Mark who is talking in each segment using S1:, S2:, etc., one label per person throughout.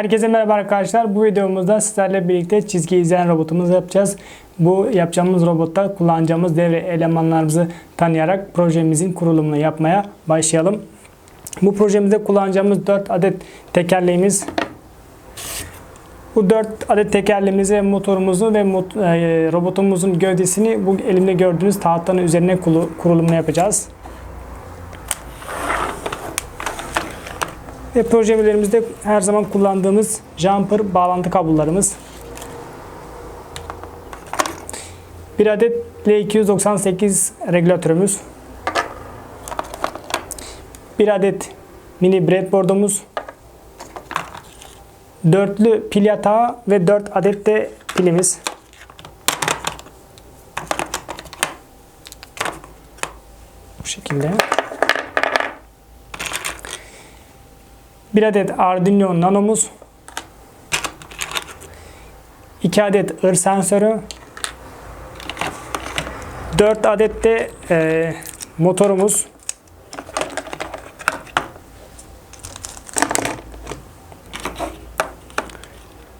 S1: Herkese merhaba arkadaşlar. Bu videomuzda sizlerle birlikte çizgi izleyen robotumuzu yapacağız. Bu yapacağımız robotta kullanacağımız devre elemanlarımızı tanıyarak projemizin kurulumunu yapmaya başlayalım. Bu projemizde kullanacağımız 4 adet tekerleğimiz. Bu 4 adet tekerleğimizi motorumuzu ve e, robotumuzun gövdesini bu elimde gördüğünüz tahtanın üzerine kurulumunu yapacağız. Ve projelerimizde her zaman kullandığımız jumper bağlantı kablolarımız. Bir adet L298 regülatörümüz. Bir adet mini breadboardumuz. Dörtlü pil yatağı ve 4 adet de pilimiz. Bu şekilde. Bir adet Arduino Nano'muz. 2 adet ır sensörü. 4 adet de e, motorumuz.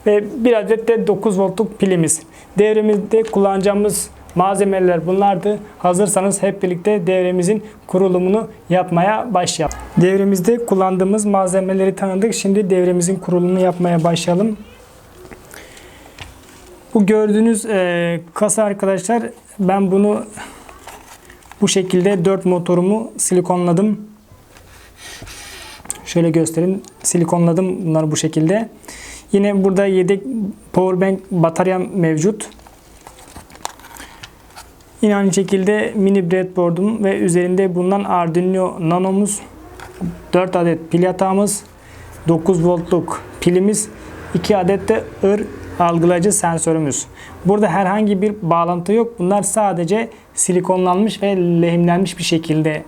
S1: Ve bir adet de 9 voltluk pilimiz. Devremizde kullanacağımız malzemeler bunlardı. Hazırsanız hep birlikte devremizin kurulumunu yapmaya başlayalım. Devremizde kullandığımız malzemeleri tanıdık. Şimdi devremizin kurulumunu yapmaya başlayalım. Bu gördüğünüz e, kasa arkadaşlar ben bunu bu şekilde 4 motorumu silikonladım. Şöyle göstereyim. Silikonladım bunları bu şekilde. Yine burada yedek powerbank bataryam mevcut. Yine aynı şekilde mini breadboard'um ve üzerinde bulunan Arduino Nano'muz, 4 adet pil yatağımız, 9 voltluk pilimiz, 2 adet de ır algılayıcı sensörümüz. Burada herhangi bir bağlantı yok. Bunlar sadece silikonlanmış ve lehimlenmiş bir şekilde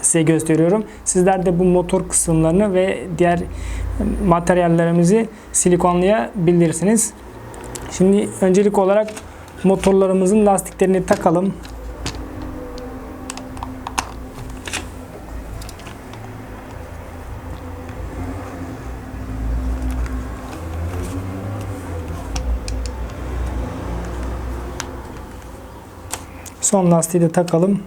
S1: size gösteriyorum. Sizler de bu motor kısımlarını ve diğer materyallerimizi silikonlayabilirsiniz. Şimdi öncelik olarak motorlarımızın lastiklerini takalım. Son lastiği de takalım.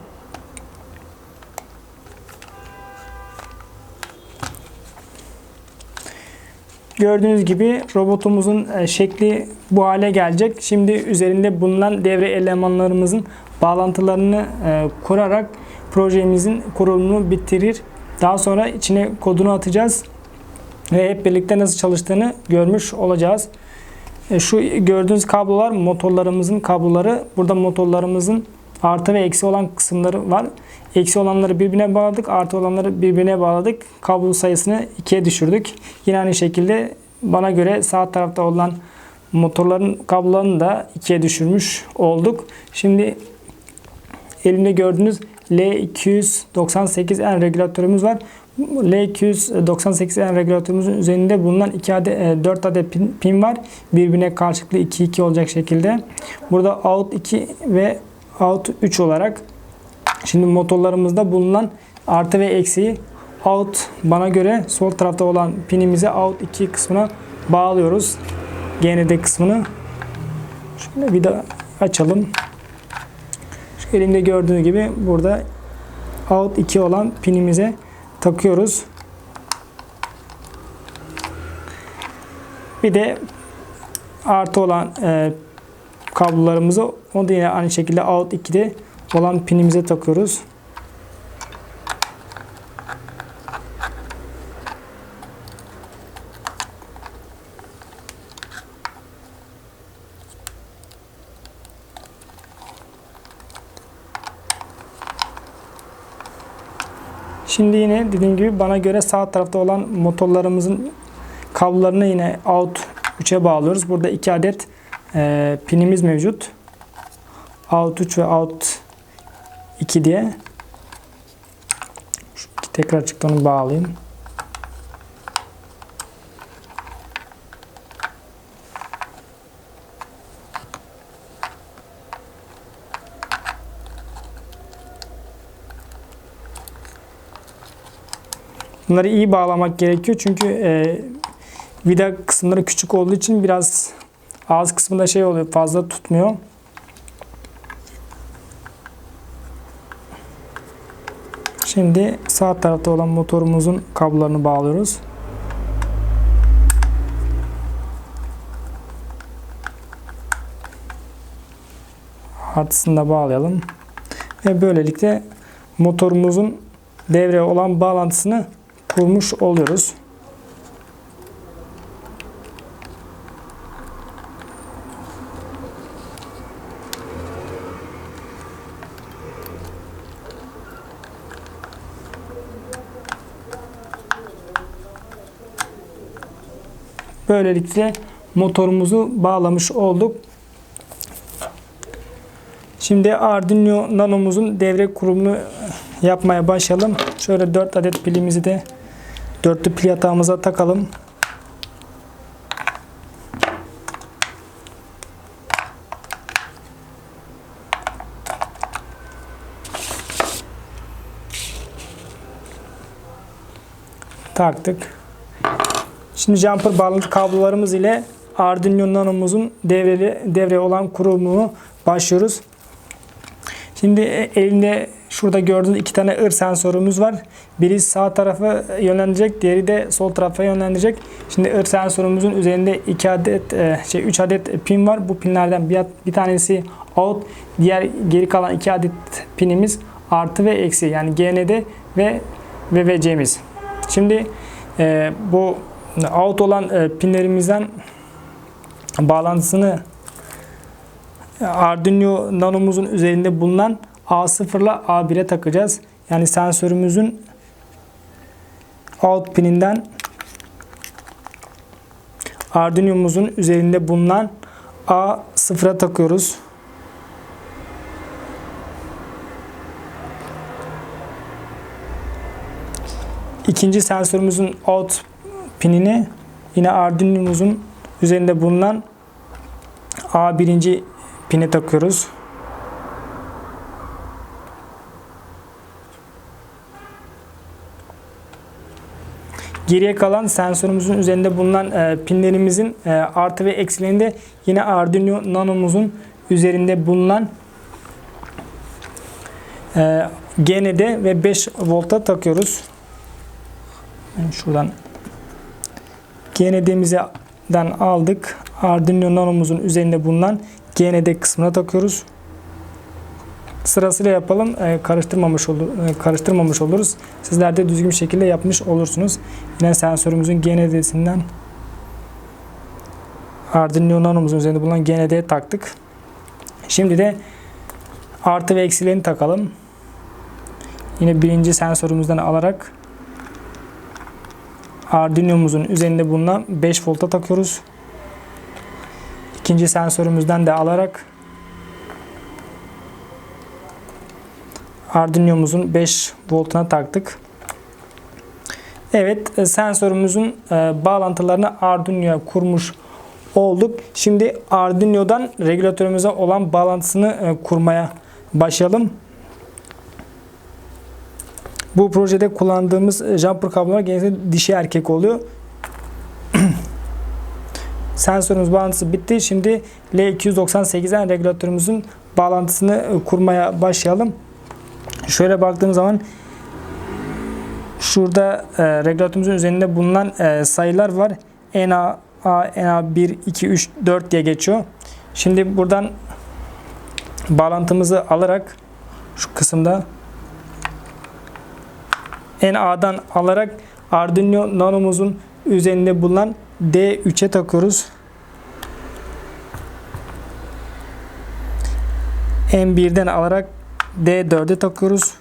S1: Gördüğünüz gibi robotumuzun e, şekli bu hale gelecek. Şimdi üzerinde bulunan devre elemanlarımızın bağlantılarını e, kurarak projemizin kurulumunu bitirir. Daha sonra içine kodunu atacağız ve hep birlikte nasıl çalıştığını görmüş olacağız. E, Şu gördüğünüz kablolar motorlarımızın kabloları. Burada motorlarımızın artı ve eksi olan kısımları var. Eksi olanları birbirine bağladık, artı olanları birbirine bağladık. Kablo sayısını ikiye düşürdük. Yine aynı şekilde bana göre sağ tarafta olan motorların kablolarını da ikiye düşürmüş olduk. Şimdi elimde gördüğünüz L298N regülatörümüz var. L298N regülatörümüzün üzerinde bulunan 2 adet, 4 adet pin, pin var. Birbirine karşılıklı 2-2 olacak şekilde. Burada out 2 ve out 3 olarak Şimdi motorlarımızda bulunan artı ve eksiği out bana göre sol tarafta olan pinimize out 2 kısmına bağlıyoruz. GND kısmını. Şöyle bir daha açalım. Şu elimde gördüğünüz gibi burada out 2 olan pinimize takıyoruz. Bir de artı olan e, kablolarımızı o da yine aynı şekilde out 2'de olan pinimize takıyoruz. Şimdi yine dediğim gibi bana göre sağ tarafta olan motorlarımızın kablolarını yine out 3'e bağlıyoruz. Burada iki adet e, pinimiz mevcut. Out 3 ve out 2 diye. Şu tekrar çıktı onu bağlayayım. Bunları iyi bağlamak gerekiyor çünkü e, vida kısımları küçük olduğu için biraz kısmında şey oluyor fazla tutmuyor. Şimdi sağ tarafta olan motorumuzun kablolarını bağlıyoruz. Artısını da bağlayalım. Ve böylelikle motorumuzun devreye olan bağlantısını kurmuş oluyoruz. Böylelikle motorumuzu bağlamış olduk. Şimdi Arduino Nano'muzun devre kurumunu yapmaya başlayalım. Şöyle 4 adet pilimizi de dörtlü pil yatağımıza takalım. Taktık. Şimdi jumper bağlantı kablolarımız ile Arduino Nano'muzun devreli, devre olan kurulumunu başlıyoruz. Şimdi elinde şurada gördüğünüz iki tane ır sensörümüz var. Biri sağ tarafa yönlendirecek, diğeri de sol tarafa yönlendirecek. Şimdi ır sensörümüzün üzerinde iki adet şey 3 adet pin var. Bu pinlerden bir, bir tanesi out, diğer geri kalan iki adet pinimiz artı ve eksi yani GND ve VVC'miz. Şimdi e, bu out olan e, pinlerimizden bağlantısını Arduino Nano'muzun üzerinde bulunan A0 ile A1'e takacağız. Yani sensörümüzün out pininden Arduino'muzun üzerinde bulunan A0'a takıyoruz. İkinci sensörümüzün out pinini yine Arduino'muzun üzerinde bulunan A1. pine takıyoruz. Geriye kalan sensörümüzün üzerinde bulunan e, pinlerimizin e, artı ve eksilerinde yine Arduino Nano'muzun üzerinde bulunan e, GND ve 5 volta takıyoruz. Şuradan GND'mizden aldık. Arduino Nano'muzun üzerinde bulunan GND kısmına takıyoruz. Sırasıyla yapalım. E, karıştırmamış olur, e, karıştırmamış oluruz. Sizler de düzgün bir şekilde yapmış olursunuz. Yine sensörümüzün GND'sinden Arduino Nano'muzun üzerinde bulunan GND'ye taktık. Şimdi de artı ve eksilerini takalım. Yine birinci sensörümüzden alarak Arduino'muzun üzerinde bulunan 5 volta takıyoruz. İkinci sensörümüzden de alarak Arduino'muzun 5 voltuna taktık. Evet e, sensörümüzün e, bağlantılarını Arduino'ya kurmuş olduk. Şimdi Arduino'dan regülatörümüze olan bağlantısını e, kurmaya başlayalım. Bu projede kullandığımız jumper kablolar genellikle dişi erkek oluyor. Sensörümüz bağlantısı bitti. Şimdi L298'den regülatörümüzün bağlantısını kurmaya başlayalım. Şöyle baktığımız zaman şurada e, regülatörümüzün üzerinde bulunan e, sayılar var. NA, A, NA 1, 2, 3, 4 diye geçiyor. Şimdi buradan bağlantımızı alarak şu kısımda NA'dan alarak Arduino Nano'muzun üzerinde bulunan D3'e takıyoruz. M1'den alarak D4'e takıyoruz.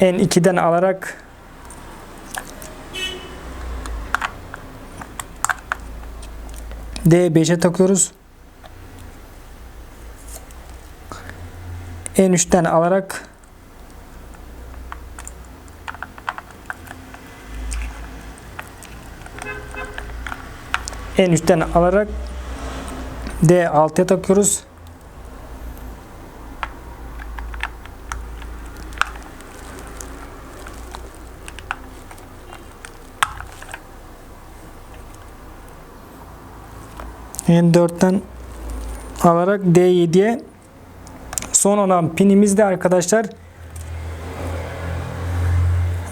S1: N2'den alarak D5'e takıyoruz. en üstten alarak en üstten alarak D6'ya takıyoruz. N4'ten alarak D7'ye son olan pinimiz de arkadaşlar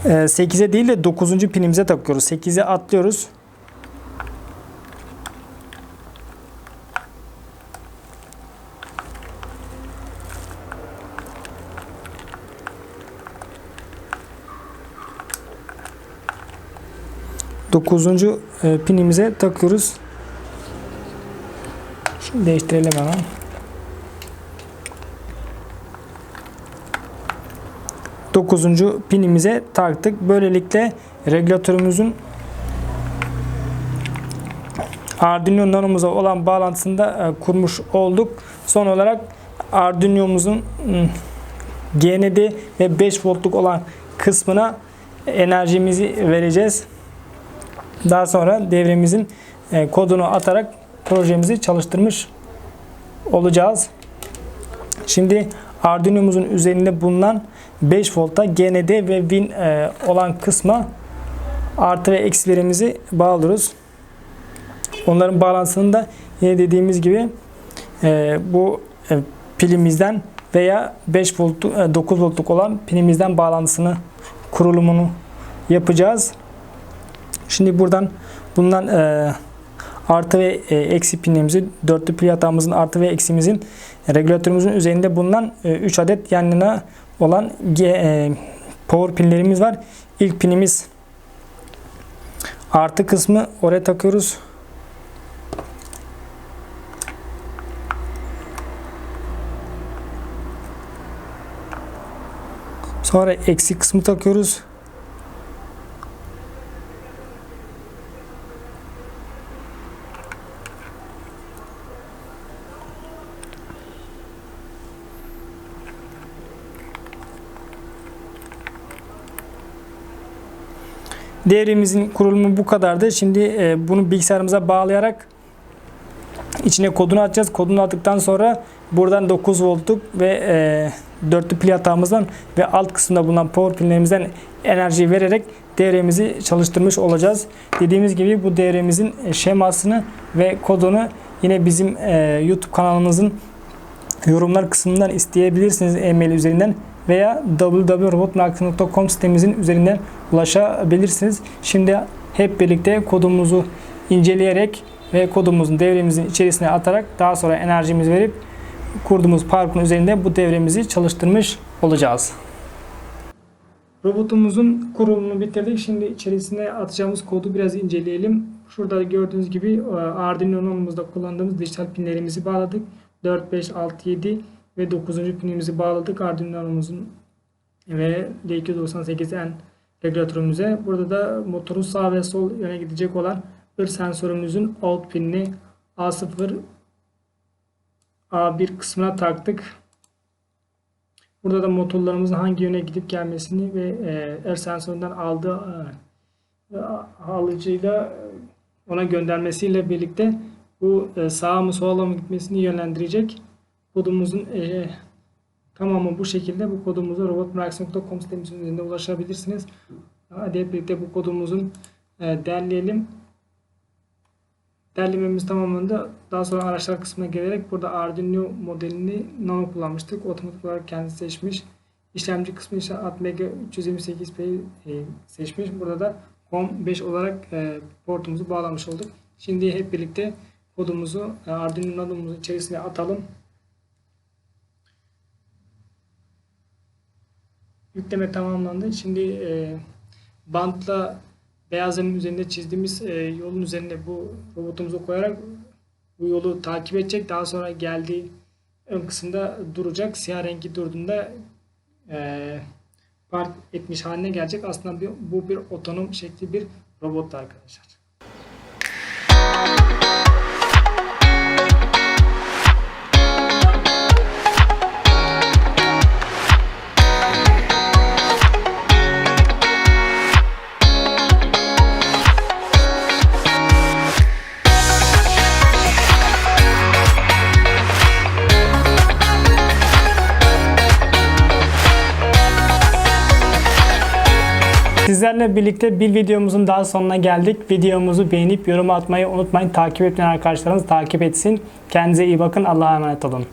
S1: 8'e değil de 9. pinimize takıyoruz. 8'e atlıyoruz. Dokuzuncu e, pinimize takıyoruz. Şimdi değiştirelim hemen. Dokuzuncu pinimize taktık. Böylelikle regülatörümüzün Arduino Nano'muza olan bağlantısını da e, kurmuş olduk. Son olarak Arduino'muzun hmm, GND ve 5 voltluk olan kısmına enerjimizi vereceğiz. Daha sonra devremizin e, kodunu atarak projemizi çalıştırmış olacağız. Şimdi Arduino'muzun üzerinde bulunan 5 volta GND ve Win e, olan kısma artı ve eksilerimizi bağlıyoruz. Onların bağlantısını da yine dediğimiz gibi e, bu pilimizden veya 5 volt 9 voltluk olan pilimizden bağlantısını kurulumunu yapacağız. Şimdi buradan bundan e, artı ve e, eksi pinlerimizi dörtlü pil hatamızın artı ve eksimizin e, regülatörümüzün üzerinde bulunan e, 3 adet yan yana olan e, power pinlerimiz var. İlk pinimiz artı kısmı oraya takıyoruz. Sonra eksi kısmı takıyoruz. Devremizin kurulumu bu kadardı. Şimdi e, bunu bilgisayarımıza bağlayarak içine kodunu atacağız. Kodunu attıktan sonra buradan 9 voltluk ve e, dörtlü pil hatamızdan ve alt kısımda bulunan power pinlerimizden enerji vererek devremizi çalıştırmış olacağız. Dediğimiz gibi bu devremizin şemasını ve kodunu yine bizim e, YouTube kanalımızın yorumlar kısmından isteyebilirsiniz e-mail üzerinden veya www.robotmarketing.com sitemizin üzerinden ulaşabilirsiniz. Şimdi hep birlikte kodumuzu inceleyerek ve kodumuzun devremizin içerisine atarak daha sonra enerjimizi verip kurduğumuz parkın üzerinde bu devremizi çalıştırmış olacağız. Robotumuzun kurulumunu bitirdik. Şimdi içerisine atacağımız kodu biraz inceleyelim. Şurada gördüğünüz gibi e, Arduino Uno'muzda kullandığımız dijital pinlerimizi bağladık. 4, 5, 6, 7 ve 9. pinimizi bağladık Arduino'muzun ve D298N regülatörümüze. Burada da motorun sağ ve sol yöne gidecek olan bir sensörümüzün out pinini A0 A1 kısmına taktık. Burada da motorlarımızın hangi yöne gidip gelmesini ve e, er sensöründen aldığı e, alıcıyla ona göndermesiyle birlikte bu e, sağa mı sola mı gitmesini yönlendirecek kodumuzun e, tamamı bu şekilde. Bu kodumuzu robotmeraksiyonu.com sitemizin üzerinde ulaşabilirsiniz. Hadi hep birlikte bu kodumuzun e, derleyelim. Derlememiz tamamlandı. Daha sonra araçlar kısmına gelerek burada Arduino modelini Nano kullanmıştık. Otomatik olarak kendisi seçmiş. İşlemci kısmı ise Atmega 328P'yi e, seçmiş. Burada da COM5 olarak e, portumuzu bağlamış olduk. Şimdi hep birlikte kodumuzu e, Arduino Nano'muzun içerisine atalım. Yükleme tamamlandı. Şimdi e, bantla beyaz zemin üzerinde çizdiğimiz e, yolun üzerinde bu robotumuzu koyarak bu yolu takip edecek. Daha sonra geldiği ön kısımda duracak. Siyah rengi durduğunda e, park etmiş haline gelecek. Aslında bir, bu bir otonom şekli bir robot arkadaşlar. Sizlerle birlikte bir videomuzun daha sonuna geldik. Videomuzu beğenip yorum atmayı unutmayın. Takip etmeyen arkadaşlarınız takip etsin. Kendinize iyi bakın. Allah'a emanet olun.